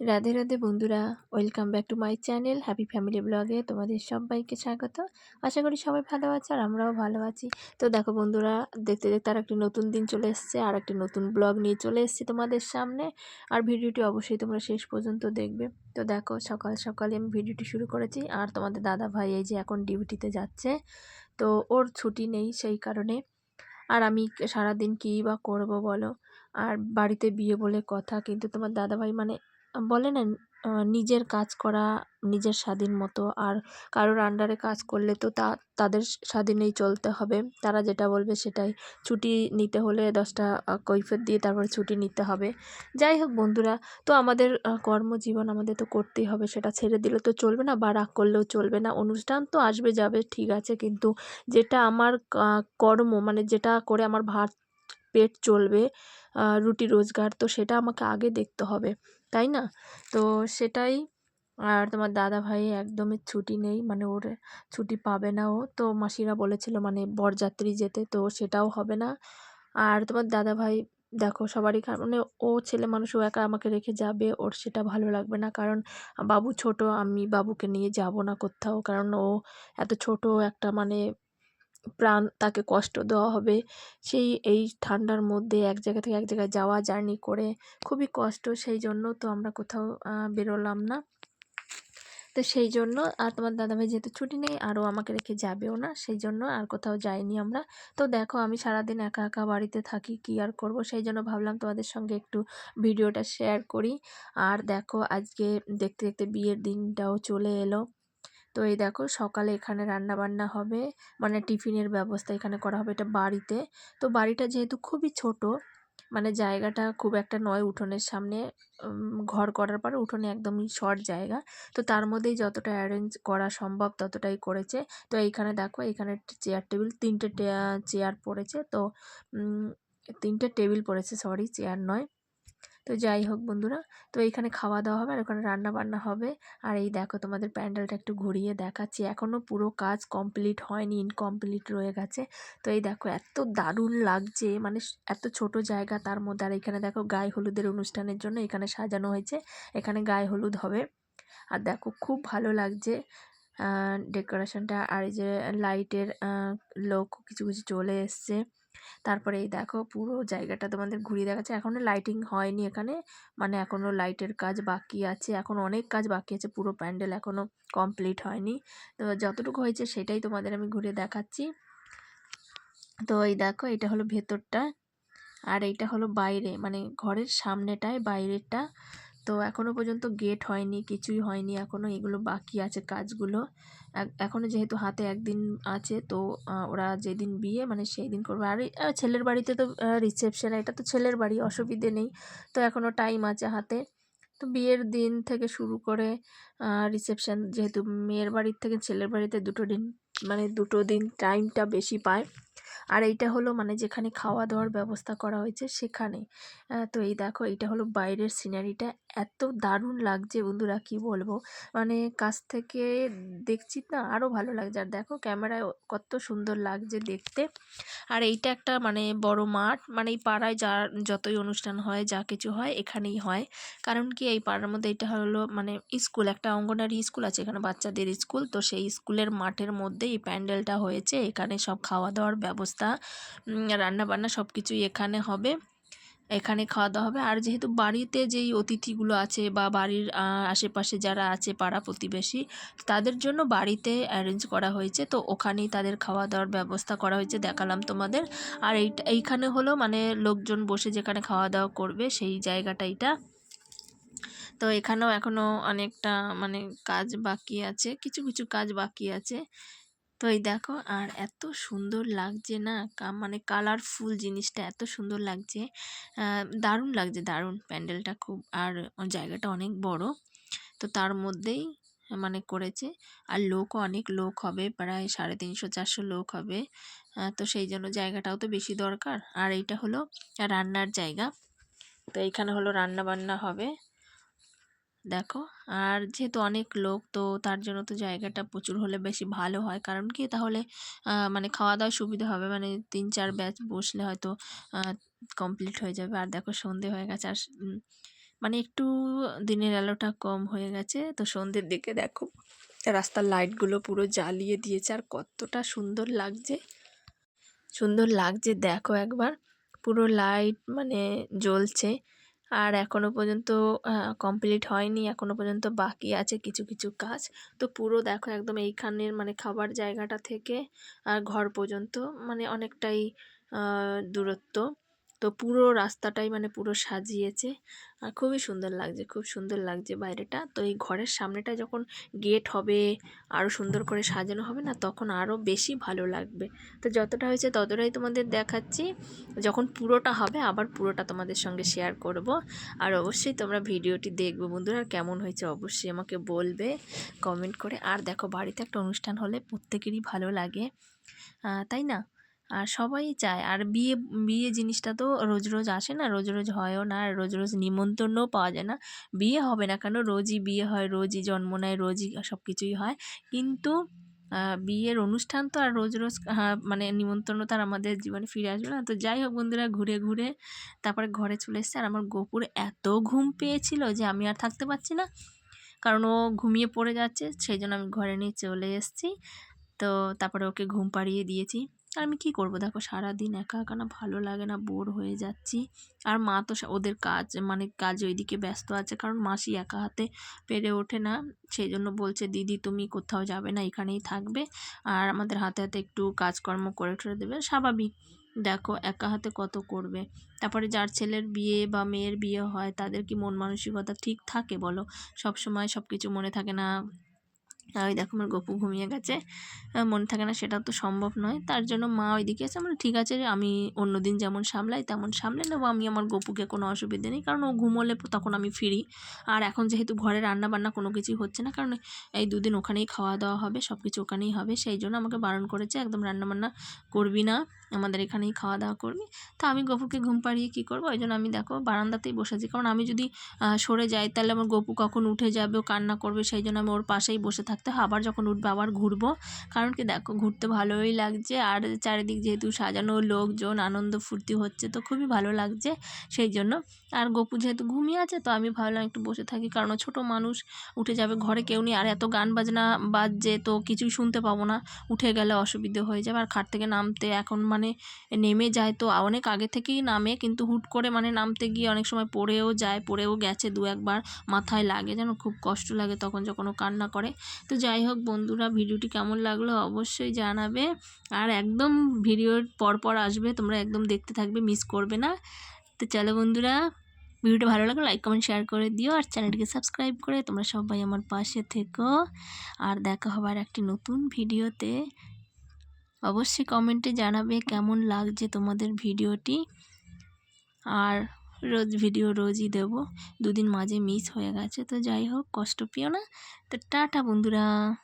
রাধে রাধে বন্ধুরা, welcome back to my channel happy family ব্লগে তোমাদের সবাইকে স্বাগত। আশা করি সবাই ভালো আছে আর আমরাও ভালো আছি। তো দেখো বন্ধুরা, দেখতে দেখতে আর একটি নতুন দিন চলে এসছে আর একটি নতুন ব্লগ নিয়ে চলে এসেছি তোমাদের সামনে। আর ভিডিওটি অবশ্যই তোমরা শেষ পর্যন্ত দেখবে। তো দেখো, সকাল, সকালে আমি ভিডিওটি শুরু করেছি আর তোমাদের দাদা ভাই এই যে এখন ডিউটিতে যাচ্ছে। তো ওর ছুটি নেই সেই কারণে। আর আমি সারাদিন কী বা করব বলো? আর বাড়িতে বিয়ে বলে কথা, কিন্তু তোমার দাদাভাই মানে বলে না নিজের কাজ করা, নিজের স্বাধীন মতো। আর কারোর আন্ডারে কাজ করলে তো তা, তাদের স্বাধীনেই চলতে হবে। তারা যেটা বলবে সেটাই। ছুটি নিতে হলে দশটা কৈফিয়ত দিয়ে তারপরে ছুটি নিতে হবে। যাই হোক বন্ধুরা, তো আমাদের কর্মজীবন আমাদের তো করতেই হবে, সেটা ছেড়ে দিলে তো চলবে না বা রাগ করলেও চলবে না। অনুষ্ঠান তো আসবে যাবে, ঠিক আছে। কিন্তু যেটা আমার কর্ম মানে যেটা করে আমার ভাত, পেট চলবে রুটি রোজগার, তো সেটা আমাকে আগে দেখতে হবে। তাই না? তো সেটাই। আর তোমার দাদা ভাই একদমই ছুটি নেই মানে ওর ছুটি পাবে না ও। তো মাসিরা বলেছিল মানে বরযাত্রী যেতে, তো সেটাও হবে না। আর তোমার দাদা ভাই দেখো সবারই মানে ও ছেলে মানুষ, ও একা আমাকে রেখে যাবে, ওর সেটা ভালো লাগবে না। কারণ বাবু ছোট, আমি বাবুকে নিয়ে যাব না কোথাও। কারণ ও এত ছোট একটা মানে প্রাণ তাকে কষ্ট দেওয়া হবে। সেই, এই ঠান্ডার মধ্যে এক জায়গা থেকে এক জায়গায় যাওয়া, জার্নি করে খুবই কষ্ট। সেই জন্য তো আমরা কোথাও বেরোলাম না। তো সেই জন্য আর তোমার দাদাভাই যেহেতু ছুটি নেই, আরও আমাকে রেখে যাবেও না। সেই জন্য আর কোথাও যাইনি আমরা। তো দেখো, আমি সারাদিন একা একা বাড়িতে থাকি, কি আর করব? সেই জন্য ভাবলাম তোমাদের সঙ্গে একটু ভিডিওটা শেয়ার করি। আর দেখো, আজকে দেখতে দেখতে বিয়ের দিনটাও চলে এলো। তো এই দেখো সকালে এখানে রান্না বান্না হবে মানে টিফিনের ব্যবস্থা এখানে করা হবে এটা বাড়িতে। তো বাড়িটা যেহেতু খুবই ছোট মানে জায়গাটা খুব একটা নয় উঠোনের সামনে ঘর করার পরে উঠোনে একদমই শর্ট জায়গা। তো তার মধ্যেই যতটা অ্যারেঞ্জ করা সম্ভব ততটাই করেছে। তো এইখানে দেখো, এখানে চেয়ার টেবিল তিনটে চেয়ার পড়েছে। তো তিনটে টেবিল পড়েছে সরি চেয়ার নয়। তো যাই হোক বন্ধুরা, তো এইখানে খাওয়া দাওয়া হবে আর ওখানে রান্না বান্না হবে। আর এই দেখো তোমাদের প্যান্ডেলটা একটু ঘুরিয়ে দেখাচ্ছি। এখনও পুরো কাজ কমপ্লিট হয়নি ইনকমপ্লিট রয়ে গেছে। তো এই দেখো এত দারুণ লাগছে মানে এত ছোট জায়গা তার মধ্যে। আর এখানে দেখো গায়ে হলুদের অনুষ্ঠানের জন্য এখানে সাজানো হয়েছে। এখানে গায়ে হলুদ হবে। আর দেখো খুব ভালো লাগছে। ডেকোরেশনটা আর এই যে লাইটের লোক কিছু কিছু চলে এসছে। তারপরে এই দেখো পুরো জায়গাটা তোমাদের ঘুরিয়ে দেখাচ্ছে। এখনও লাইটিং হয়নি এখানে মানে এখনও লাইটের কাজ বাকি আছে। এখন অনেক কাজ বাকি আছে, পুরো প্যান্ডেল এখনও কমপ্লিট হয়নি। তো যতটুকু হয়েছে সেটাই তোমাদের আমি ঘুরে দেখাচ্ছি। তো এই দেখো এটা হলো ভেতরটা, আর এইটা হলো বাইরে মানে ঘরের সামনেটায় বাইরেরটা। তো এখনও পর্যন্ত গেট হয়নি, কিছুই হয়নি এখনও এগুলো বাকি আছে কাজগুলো। এখনও যেহেতু হাতে একদিন আছে, তো ওরা যেদিন বিয়ে মানে সেই দিন করবে। আর ছেলের বাড়িতে তো রিসেপশন এটা তো ছেলের বাড়ি, অসুবিধে নেই। তো এখনও টাইম আছে হাতে। তো বিয়ের দিন থেকে শুরু করে রিসেপশন যেহেতু মেয়ের বাড়ির থেকে ছেলের বাড়িতে দুটো দিন মানে দুটো দিন টাইমটা বেশি পায়। আর এইটা হলো মানে যেখানে খাওয়া দাওয়ার ব্যবস্থা করা হয়েছে সেখানে। তো এই দেখো, এইটা হলো বাইরের সিনারিটা এত দারুণ লাগছে বন্ধুরা, কি বলব? মানে কাছ থেকে দেখছি না আরও ভালো লাগছে। আর দেখো ক্যামেরায় কত সুন্দর লাগছে দেখতে। আর এইটা একটা মানে বড় মাঠ মানে এই পাড়ায় যা, যতই অনুষ্ঠান হয়, যা কিছু হয়, এখানেই হয়। কারণ কি, এই পাড়ার মধ্যে এটা হলো মানে স্কুল, একটা অঙ্গনারী স্কুল আছে, এখানে বাচ্চাদের স্কুল। তো সেই স্কুলের মাঠের মধ্যে এই প্যান্ডেলটা হয়েছে, এখানে সব খাওয়া দাওয়ার ব্যবস্থা রান্না বান্না সব কিছুই এখানে হবে। এখানে খাওয়া দাওয়া হবে। আর যেহেতু বাড়িতে যেই অতিথিগুলো আছে বা বাড়ির আশেপাশে যারা আছে পাড়া প্রতিবেশী, তাদের জন্য বাড়িতে অ্যারেঞ্জ করা হয়েছে। তো ওখানেই তাদের খাওয়া দাওয়ার ব্যবস্থা করা হয়েছে দেখালাম তোমাদের। আর এইটা, এইখানে হলো মানে লোকজন বসে যেখানে খাওয়া দাওয়া করবে সেই জায়গাটা এটা তো এখানেও এখনও অনেকটা মানে কাজ বাকি আছে, কিছু কিছু কাজ বাকি আছে। তো এই দেখো, আর এত সুন্দর লাগছে না? মানে কালারফুল জিনিসটা এত সুন্দর লাগছে। দারুণ লাগছে, দারুণ প্যান্ডেলটা খুব। আর জায়গাটা অনেক বড়। তো তার মধ্যেই মানে করেছে। আর লোকও অনেক লোক হবে, প্রায় সাড়ে তিনশো, চারশো লোক হবে। তো সেই জন্য জায়গাটাও তো বেশি দরকার। আর এইটা হলো রান্নার জায়গা। তো এইখানে হলো রান্না বান্না হবে। দেখো, আর যেহেতু অনেক লোক, তো তার জন্য তো জায়গাটা প্রচুর হলে বেশি ভালো হয়। কারণ কি? তাহলে মানে খাওয়া দাওয়ার সুবিধা হবে। মানে তিন চার ব্যাচ বসলে হয়তো কমপ্লিট হয়ে যাবে। আর দেখো, সন্ধে হয়ে গেছে। আর মানে একটু দিনের আলোটা কম হয়ে গেছে। তো সন্ধ্যের দিকে দেখো, রাস্তার লাইটগুলো পুরো জ্বালিয়ে দিয়েছে। আর কতটা সুন্দর লাগছে। সুন্দর লাগছে, দেখো একবার। পুরো লাইট মানে জ্বলছে। আর এখনও পর্যন্ত কমপ্লিট হয়নি। এখনও পর্যন্ত বাকি আছে কিছু কিছু কাজ। তো পুরো দেখো একদম এইখানের মানে খাবার জায়গাটা থেকে, আর ঘর পর্যন্ত মানে অনেকটাই দূরত্ব। তো পুরো রাস্তাটাই মানে পুরো সাজিয়েছে। আর খুবই সুন্দর লাগছে, খুব সুন্দর লাগছে বাইরেটা। তো এই ঘরের সামনেটা যখন গেট হবে আরও সুন্দর করে সাজানো হবে না, তখন আরও বেশি ভালো লাগবে। তো যতটা হয়েছে ততটাই তোমাদের দেখাচ্ছি। যখন পুরোটা হবে, আবার পুরোটা তোমাদের সঙ্গে শেয়ার করব। আর অবশ্যই তোমরা ভিডিওটি দেখবে বন্ধুরা, আর কেমন হয়েছে অবশ্যই আমাকে বলবে কমেন্ট করে। আর দেখো, বাড়িতে একটা অনুষ্ঠান হলে প্রত্যেকেরই ভালো লাগে। তাই না? আর সবাই চায়। আর বিয়ে বিয়ে জিনিসটা তো রোজ রোজ আসে না, রোজ রোজ হয়ও না, আর রোজ রোজ নিমন্ত্রণও পাওয়া যায় না। বিয়ে হবে না কেন? রোজই বিয়ে হয়, রোজই জন্ম নেয়, রোজই সব কিছুই হয়। কিন্তু বিয়ের অনুষ্ঠান তো আর রোজ রোজ মানে নিমন্ত্রণ তো আর আমাদের জীবনে ফিরে আসবে না। তো যাই হোক বন্ধুরা, ঘুরে ঘুরে তারপরে ঘরে চলে এসছে। আর আমার গোপুর এত ঘুম পেয়েছিল যে আমি আর থাকতে পারছি না। কারণ ও ঘুমিয়ে পড়ে যাচ্ছে, সেই জন্য আমি ঘরে নিয়ে চলে এসেছি। তো তারপরে ওকে ঘুম পাড়িয়ে দিয়েছি। আর আমি কি করব? দেখো, সারাদিন একা একা না ভালো লাগে না, বোর হয়ে যাচ্ছি। আর মা তো ওদের কাজ মানে কাজ ওইদিকে ব্যস্ত আছে, কারণ মাসি একা হাতে পেরে ওঠে না। সেই জন্য বলছে, দিদি, তুমি কোথাও যাবে না, এখানেই থাকবে। আর আমাদের হাতে হাতে একটু কাজকর্ম করে ঠরে দেবে। স্বাভাবিক। দেখো, একা হাতে কত করবে? তারপরে যার ছেলের বিয়ে বা মেয়ের বিয়ে হয়, তাদের কি মন মানসিকতা ঠিক থাকে বলো? সব সময় সব কিছু মনে থাকে না। ওই দেখো আমার গপু ঘুমিয়ে গেছে। মনে থাকে না সেটা তো সম্ভব নয়। তার জন্য মা ওইদিকে আছে। আমরা ঠিক আছে, আমি অন্য দিন যেমন সামলাই তেমন সামলে নেব। আমি আমার গপুকে কোনো অসুবিধে নেই। কারণ ও ঘুমোলে তখন আমি ফিরি। আর এখন যেহেতু ঘরে রান্না বান্না কোনো কিছুই হচ্ছে না, কারণ এই দুদিন ওখানেই খাওয়া দাওয়া হবে সব কিছু ওখানেই হবে। সেই জন্য আমাকে বারণ করেছে, একদম রান্না বান্না করবি না। আমাদের এখানেই খাওয়া দাওয়া করবি। তা আমি গপুকে ঘুম পাড়িয়ে কী করব? ওই জন্য আমি দেখো বারান্দাতেই বসেছি কারণ আমি যদি সরে যাই, তাহলে আমার গপু কখন উঠে যাবে, ও কান্না করবে, সেই জন্য আমি ওর পাশেই বসে থাকতে হয়। আবার যখন উঠবে আবার ঘুরবো। কারণ কি দেখো, ঘুরতে ভালোই লাগছে। আর চারিদিক যেহেতু সাজানো, লোকজন, আনন্দ, ফুর্তি হচ্ছে, তো খুবই ভালো লাগছে সেই জন্য। আর গপু যেহেতু ঘুমিয়ে আছে, তো আমি ভাবলাম একটু বসে থাকি। কারণ ছোট মানুষ, উঠে যাবে ঘরে কেউ নেই। আর এত গান বাজনা বাজছে, তো কিছুই শুনতে পাবো না। উঠে গেলে অসুবিধে হয়ে যাবে। আর খাট থেকে নামতে এখন মানে নেমে যায় তো, অনেক আগে থেকেই নামে। কিন্তু হুট করে মানে নামতে গিয়ে অনেক সময় পড়েও যায়, পড়েও গেছে দু একবার। মাথায় লাগে যেন, খুব কষ্ট লাগে তখন যখন কান্না করে। তো যাই হোক বন্ধুরা, ভিডিওটি কেমন লাগল অবশ্যই জানাবে। আর একদম ভিডিওর পরপর আসবে, তোমরা একদম দেখতে থাকবে মিস করবে না। তো চলো বন্ধুরা, ভিডিওটা ভালো লাগলে লাইক কমেন্ট শেয়ার করে দিও। আর চ্যানেলটিকে সাবস্ক্রাইব করে তোমরা সবাই আমার পাশে থেকো। আর দেখা হবার একটি নতুন ভিডিওতে। অবশ্যই কমেন্টে জানাবে কেমন লাগছে তোমাদের ভিডিওটি। আর রোজ ভিডিও রোজই দেব। দুদিন মাঝে মিস হয়ে গেছে, তো যাই হোক, কষ্ট পেও না। তো টাটা বন্ধুরা।